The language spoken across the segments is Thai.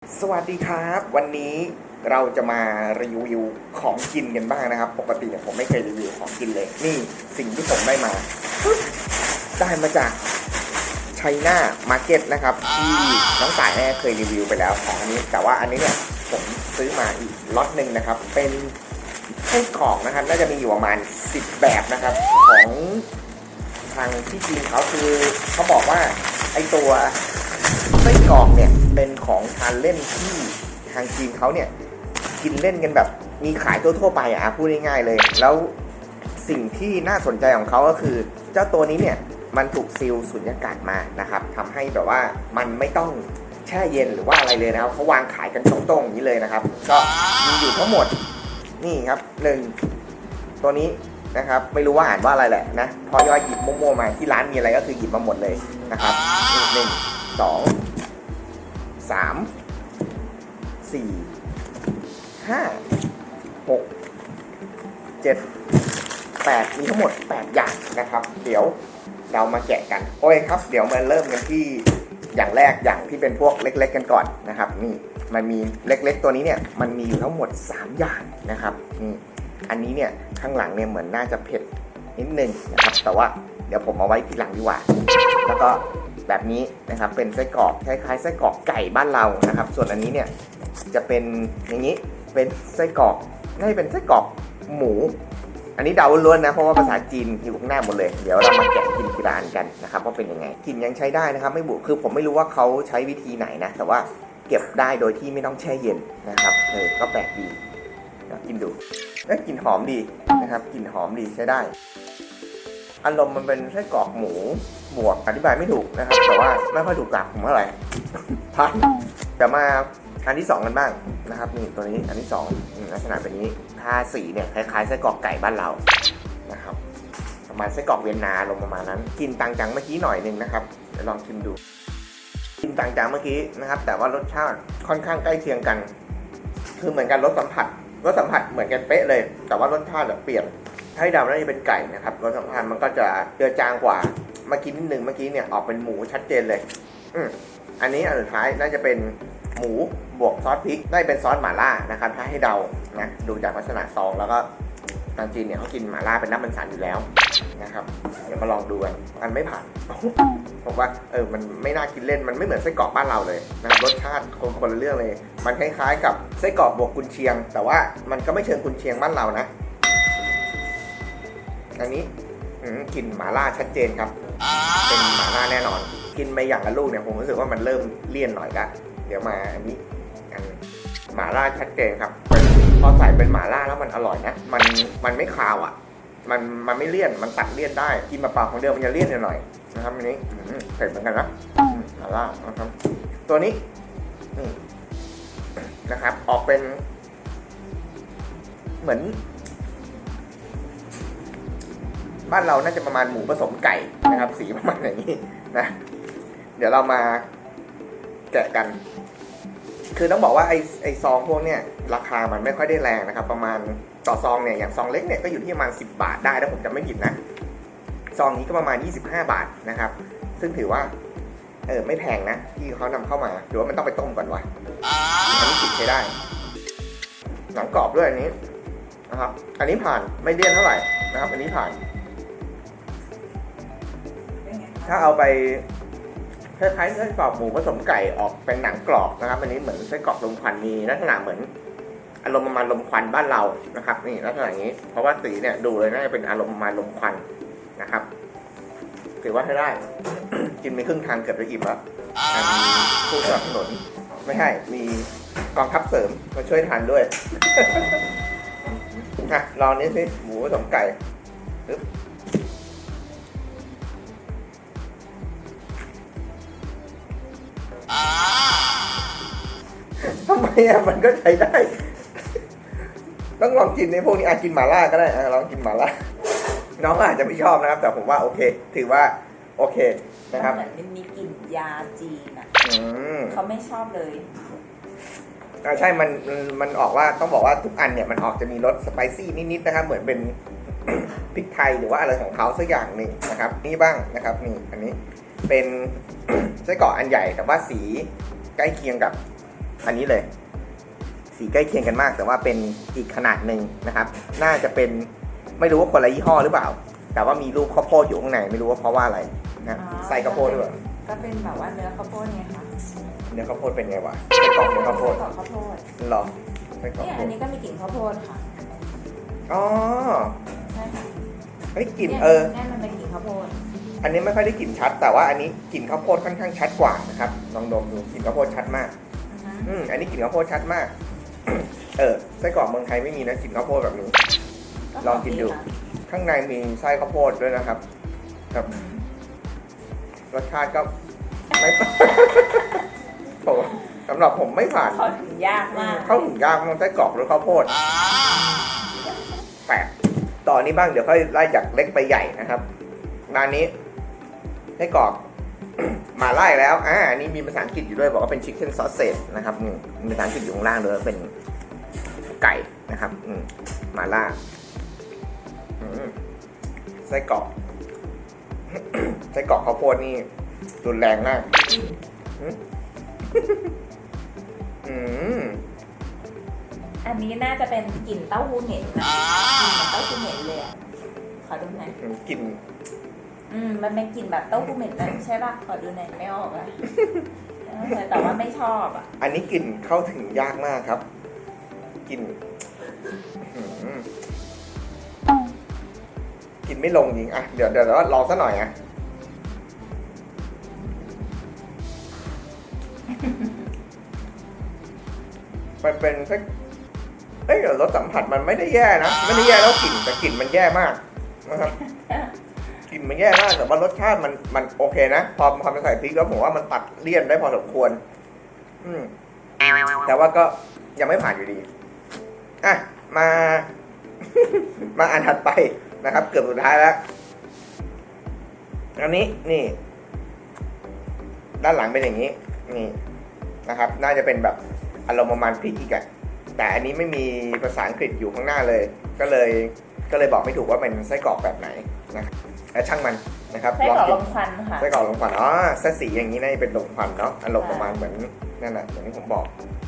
สวัสดีครับ วันนี้เราจะมารีวิวของกินกันบ้างนะครับ ปกติเนี่ยผมไม่เคยรีวิวของกินเลย นี่สิ่งที่ผมได้มาปึ๊บได้มาจากไชน่ามาร์เก็ตนะครับ ที่น้องสายแน่เคยรีวิวไปแล้วของอันนี้ แต่ว่าอันนี้เนี่ยผมซื้อมาอีกล็อตหนึ่งนะครับ เป็นไส้กรอกนะครับ น่าจะมีอยู่ประมาณ 10 แบบนะครับ ของทางที่จีนเขาคือเขาบอกว่าไอตัวไส้กรอกเนี่ยเป็น ของทานเล่นที่ทางจีนเขาเนี่ยกินเล่นกันแบบมีขายทั่วๆไปอะพูดง่ายๆเลย แล้วสิ่งที่น่าสนใจของเขาก็คือ เจ้าตัวนี้เนี่ยมันถูกซีลสุญญากาศมานะครับทำให้แบบว่ามันไม่ต้องแช่เย็นหรือว่าอะไรเลยนะครับเขาวางขายกันตรงๆอย่างนี้เลยนะครับ ก็มีอยู่ทั้งหมดนี่ครับหนึ่งตัวนี้นะครับไม่รู้ว่าอ่านว่าอะไรแหละนะพอย่อยหยิบมั่วๆมาที่ร้านมีอะไรก็คือหยิบมาหมดเลยนะครับหนึ่งสอง สามสี่ห้าหกเจ็ดแปดมีทั้งหมดแปดอย่างนะครับ เดี๋ยวเรามาแกะกัน โอเคครับ เดี๋ยวมาเริ่มกันที่อย่างแรกอย่างที่เป็นพวกเล็ก ๆ กันก่อนนะครับ นี่มันมีเล็กๆ ตัวนี้เนี่ยมันมีอยู่ทั้งหมด 3 อย่างนะครับนี่อันนี้เนี่ยข้างหลังเนี่ยเหมือนน่าจะเผ็ดนิดนึงนะครับ แต่ว่าเดี๋ยวผมเอาไว้ทีหลังดีกว่า แล้วก็ แบบนี้นะครับเป็นไส้กรอกคล้ายๆไส้กรอกไก่บ้านเรานะครับ ส่วนอันนี้เนี่ยจะเป็นอย่างนี้เป็นไส้กรอกน่าจะเป็นไส้กรอกหมู อันนี้เดาล้วนนะเพราะว่าภาษาจีนอยู่ข้างหน้าหมดเลย เดี๋ยวเรามาแกะกินทีละอันกันนะครับว่าเป็นยังไงกินยังใช้ได้นะครับ ไม่บุคือผมไม่รู้ว่าเขาใช้วิธีไหนนะ แต่ว่าเก็บได้โดยที่ไม่ต้องแช่เย็นนะครับเออก็แปลกดีกินดูเอ้ยกลิ่นหอมดีนะครับกลิ่นหอมดีใช้ได้ อารมณ์มันเป็นไส้กรอกหมูบวกอธิบายไม่ถูกนะครับ แต่ว่าไม่ค่อยถูกปากผมเท่าไหร่พันแต่มาอันที่สองกันบ้างนะครับนี่ตัวนี้อันที่สองลักษณะเป็นนี้ทาสีเนี่ยคล้ายๆไส้กรอกไก่บ้านเรานะครับประมาณไส้กรอกเวียนนาลงประมาณนั้น กินต่างจังเมื่อกี้หน่อยหนึงนะครับเดี๋ยวลองชิมดู กินต่างจังเมื่อกี้นะครับ แต่ว่ารสชาติค่อนข้างใกล้เคียงกัน คือเหมือนกันรสสัมผัสรสสัมผัสเหมือนกันเป๊ะเลย แต่ว่ารสชาติแบบเปลี่ยน ถ้าให้เดาน่าจะเป็นไก่นะครับรสสัมผัสมันก็จะเจือจางกว่าเมื่อกี้นิดนึงเมื่อกี้เนี่ยออกเป็นหมูชัดเจนเลย อืมอันนี้อันสุดท้ายน่าจะเป็นหมูบวกซอสพริกน่าจะเป็นซอสหม่าล่านะครับถ้าให้เดานะดูจากลักษณะซองแล้วก็ทางจีนเนี่ยเขากินหม่าล่าเป็นน้ำมันสันอยู่แล้วนะครับ เดี๋ยวมาลองดูกันมันไม่ผ่านผมว่าเออมันไม่น่ากินเล่นมันไม่เหมือนไส้กรอกบ้านเราเลยนะครับรสชาติคนคนละเรื่องเลย มันคล้ายๆ กับไส้กรอกบวกกุนเชียง แต่ว่ามันก็ไม่เชิงกุนเชียงบ้านเรานะ อันนี้กลิ่นหมาล่าชัดเจนครับ เป็นหมาล่าแน่นอน กินไปอย่างละลูกเนี่ยผมรู้สึกว่ามันเริ่มเลี่ยนหน่อยละเดี๋ยวมาอันนี้อันหมาล่าชัดเจนครับพอใส่เป็นหมาล่าแล้วมันอร่อยนะมันมันไม่คาวอะ มันมันไม่เลี่ยนมันตัดเลี่ยนได้กินเปล่าของเดิมมันจะเลี่ยนหน่อยนะครับอันนี้เผ็ดเหมือนกันนะหมาล่านะครับ ตัวนี้นะครับ ออกเป็น เหมือน บ้านเราน่าจะประมาณหมูผสมไก่นะครับ สีประมาณอย่างนี้นะ เดี๋ยวเรามาแกะกัน คือต้องบอกว่าไอไอซองพวกเนี้ยราคามันไม่ค่อยได้แรงนะครับ ประมาณต่อซองเนี่ยอย่างซองเล็กเนี่ยก็อยู่ที่ประมาณ 10 บาทได้ถ้าผมจำไม่ผิดนะ ซองนี้ก็ประมาณ 25 บาทนะครับ ซึ่งถือว่าเออไม่แพงนะที่เขานำเข้ามาหรือว่ามันต้องไปต้มก่อนวะอันนี้ติดใช้ได้หนังกรอบด้วยอันนี้นะครับ อันนี้ผ่านไม่เลี่ยนเท่าไหร่นะครับ อันนี้ผ่าน ถ้าเอาไปคล้ายๆไส้กรอกหมูผสมไก่ออกเป็นหนังกรอบนะครับ อันนี้เหมือนไส้กรอกลมควันมีลักษณะเหมือนอารมณ์ประมาณลมควันบ้านเรานะครับ นี่ลักษณะอย่างนี้ เพราะว่าสีเนี่ยดูเลยน่าจะเป็นอารมณ์ประมาณลมควันนะครับถือว่าให้ได้ กินไปครึ่งทางเกือบจะอิ่มแล้วอันนี้ผู้สนับสนุนไม่ให้มีกองทัพเสริมมาช่วยทานด้วยอะลองนี้สิหมูผสมไก่ ไมอะมันก็ใช้ได้ ต้องลองกินในพวกนี้อาจกินหม่าล่าก็ได้อะลองกินหม่าล่าน้องอาจจะไม่ชอบนะครับ แต่ผมว่าโอเค ถือว่าโอเคนะครับเหมือนมันมีกลิ่นยาจีนอะอืมเขาไม่ชอบเลยอ่าใช่มันมันมันออกว่าต้องบอกว่าทุกอันเนี่ยมันออกจะมีรสสไปซี่นิดๆนะครับ เหมือนเป็น พริกไทยหรือว่าอะไรของเขาสักอย่างหนึ่งนะครับ นี่บ้างนะครับนี่อันนี้เป็น ไส้กรอกอันใหญ่แต่ว่าสีใกล้เคียงกับ อันนี้เลย สีใกล้เคียงกันมาก แต่ว่าเป็นอีกขนาดหนึ่งนะครับ น่าจะเป็นไม่รู้ว่าคนละยี่ห้อหรือเปล่า แต่ว่ามีรูปข้าวโพดอยู่ข้างในไม่รู้ว่าเพราะว่าอะไรนะอ๋อใส่ข้าวโพดด้วยก็เป็นแบบว่าเนื้อข้าวโพดไงคะเนื้อข้าวโพดเป็นไงวะไส้กรอกเนื้อข้าวโพดไส้กรอกข้าวโพดหรอไส้กรอกเนี่ยข้าวโพอันดนี้ก็มีกลิ่นข้าวโพดค่ะอ๋อใช่ค่ะเฮ้ยกลิ่นเนี่ยเออเนี่ยมันเป็นกลิ่นข้าวโพดอันนี้ไม่ค่อยได้กลิ่นชัด แต่ว่าอันนี้กลิ่นข้าวโพดค่อนข้างชัดกว่านะครับลองดมดูกลิ่นข้าวโพดชัดมาก อือฮะอืมอันนี้กลิ่นข้าวโพดชัดมาก เออไส้กรอกเมืองไทยไม่มีนะกลิ่นข้าวโพดแบบนี้ ลองกินดูค่ะข้างในมีไส้ข้าวโพดด้วยนะครับครับอืมรสชาติก็ไม่ผมสำหรับผมไม่ผ่านเข้าถึงยากมากเข้าถึงยากมันไส้กรอกหรือข้าวโพดแปลกต่อนนี้บ้างเดี๋ยวค่อยไล่จากเล็กไปใหญ่นะครับร้านนี้ไส้กรอก มาไล่แล้ว อ่าอันนี้มีภาษาอังกฤษอยู่ด้วยบอกว่าเป็น chicken sausage นะครับนี่มีภาษาอังกฤษอยู่ข้างล่างเลยว่าเป็นไก่นะครับอืมมาล่าอืมไส้กรอกไส้กรอกข้าวโพดนี่รุนแรงมากอืมอันนี้น่าจะเป็นกลิ่นเต้าหู้เหม็นนะกลิ่นเหมือนเต้าหู้เหม็นเลยอะขอดูหน่อยกลิ่น อืมมันเป็นกลิ่นแบบเต้าหู้เหม็นนะใช่ป่ะขอดูหน่อยไม่ออกอะเออแต่ว่าไม่ชอบอะอันนี้กลิ่นเข้าถึงยากมากครับกลิ่นอื้อหือกลิ่นไม่ลงจริงอะเดี๋ยวเดี๋ยวเราลองสักหน่อยอะมันเป็นสักเอ้ยรสสัมผัสมันไม่ได้แย่นะไม่ได้แย่แล้วกลิ่นแต่กลิ่นมันแย่มากนะครับ ลิ่นมันแย่มากแต่ว่ารสชาติมันมันโอเคนะพอพอมาใส่พริกแล้วผมว่ามันตัดเลี่ยนได้พอสมควร อืม แต่ว่าก็ยังไม่ผ่านอยู่ดีอะมา มาอันถัดไปนะครับ เกือบสุดท้ายแล้วอันนี้นี่ ด้านหลังเป็นอย่างนี้ นี่นะครับ น่าจะเป็นแบบอารมณ์ประมาณพริกอีกอะแต่อันนี้ไม่มีภาษาอังกฤษอยู่ข้างหน้าเลย ก็เลยก็เลยบอกไม่ถูกว่าเป็นไส้กรอกแบบไหนนะครับ แต่ช่างมันนะครับไส้กรอกกิลนมควันค่ะไส้กรอกลมควันอ๋อเส้นสีอย่างนี้น่าจะเป็นลมควันเนาะอารมณ์ประมาณเหมือนนั่นแหละอย่างที่ผมบอก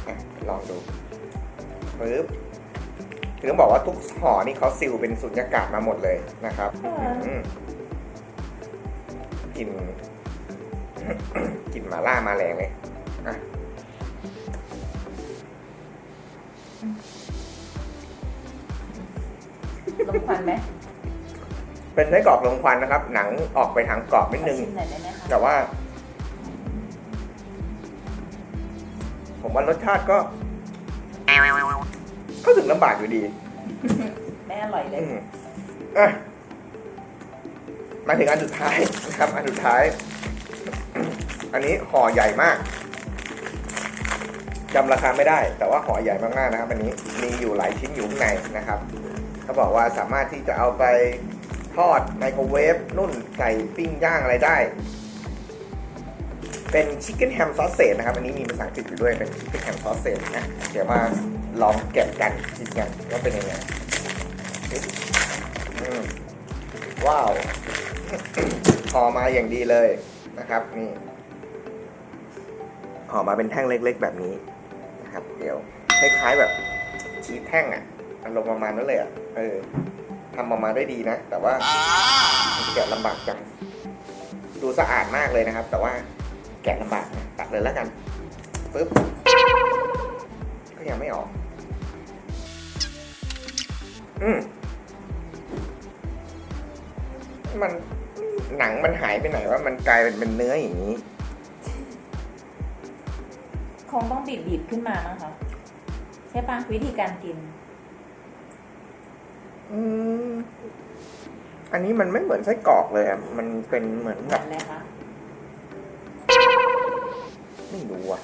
อะลองดูปึ๊บถึงต้องบอกว่าทุกห่อนี่เขาซิลเป็นสุญญากาศมาหมดเลยนะครับอืมอืมกลิ่นกลิ่นหมาล่ามาแรงเลยอะลมควันไหม เป็นไส้กรอกลมควันนะครับ หนังออกไปทางกรอบนิดนึง ชิมหน่อยได้ไหมคะแต่ว่า ผมว่ารสชาติก็ก็ถึงลำบากอยู่ดี ไม่อร่อยเลย อืมอะมาถึงอันสุดท้ายนะครับ อันสุดท้าย อันนี้ห่อใหญ่มากจำราคาไม่ได้ แต่ว่าห่อใหญ่มากๆนะครับ อันนี้มีอยู่หลายชิ้นอยู่ข้างในนะครับเขาบอกว่าสามารถที่จะเอาไป ทอดไมโครเวฟนุ่นใส่ปิ้งย่างอะไรได้ เป็นชิคเก้นแฮมซอสเซจนะครับ อันนี้มีภาษาอังกฤษอยู่ด้วยเป็นชิคเก้นแฮมซอสเซจนะเดี๋ยวมาลองแกะกันกินกันว่าเป็นยังไงว้าวห่อมาอย่างดีเลยนะครับนี่ห่อมาเป็นแท่งเล็ก ๆ แบบนี้นะครับ เดี๋ยวคล้ายๆแบบชีสแท่งอะอารมณ์ประมาณนั้นเลยอะเออ ทำออกมาได้ดีนะ แต่ว่าแกะลำบากจัง ดูสะอาดมากเลยนะครับ แต่ว่าแกะลำบากนะตัดเลยแล้วกันปึ๊บก็ยังไม่ออก อืมมันหนังมันหายไปไหนว่ามันกลายเป็นเป็นเนื้ออย่างนี้คงต้องบีบบีบๆขึ้นมามั้งคะใช่ปะวิธีการกิน อืม อันนี้มันไม่เหมือนไส้กรอกเลยอะมันเป็นเหมือนเหแบมือบนเลยคะไม่รู้อะ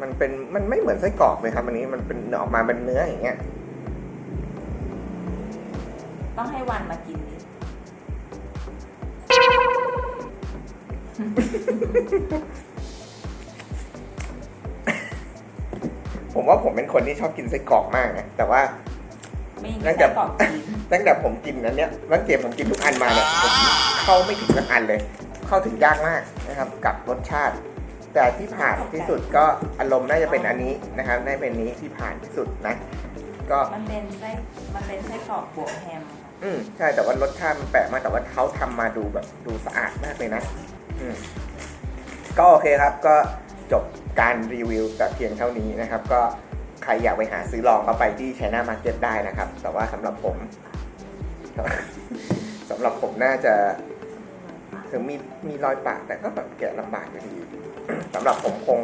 มันเป็นมันไม่เหมือนไส้กรอกเลยครับอันนี้มันเป็นออกมาเป็นเนื้ออย่างเงี้ย ต้องให้วันมากินดิผมว่าผมเป็นคนที่ชอบกินไส้กรอกมากนะแต่ว่า ไม่มีน่าไส้จะกรอกจีนตั้งแต่ผมกินอันเนี้ยตั้งแต่ผมกินทุกอันมาเนี่ยผมเข้าไม่ถึงสักอันเลย เข้าถึงยากมากนะครับ กับรสชาติ แต่ที่ผ่านที่สุดก็อารมณ์น่าจะเป็นอันนี้นะครับน่าจะเป็นนี้ที่ผ่านที่สุดนะ ก็ มันเป็นไส้มันเป็นไส้กรอกบวกแฮมค่ะอืมใช่แต่ว่ารสชาติมันแปลกมากแต่ว่าเขาทำมาดูแบบดูสะอาดมากเลยนะ อืมก็โอเคครับก็จบการรีวิวแต่เพียงเท่านี้นะครับ ก็ ใครอยากไปหาซื้อลองก็ไปที่ China Market ได้นะครับ แต่ว่าสำหรับผมสำหรับผมน่าจะถึงมีมีรอยปากแต่ก็แบบแกะลำบากอยู่ดีสำหรับผมคง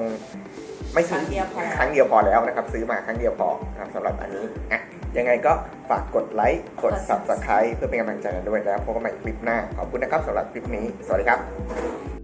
ไม่ซื้อครั้งเดียวพอครั้งเดียวพอแล้วนะครับ ซื้อมาครั้งเดียวพอนะครับสำหรับอันนี้อะยังไงก็ฝากกดไลค์กด subscribe เพื่อเป็นกำลังใจกันด้วยแล้วพบกันใหม่คลิปหน้าขอบคุณนะครับสำหรับคลิปนี้ สวัสดีครับ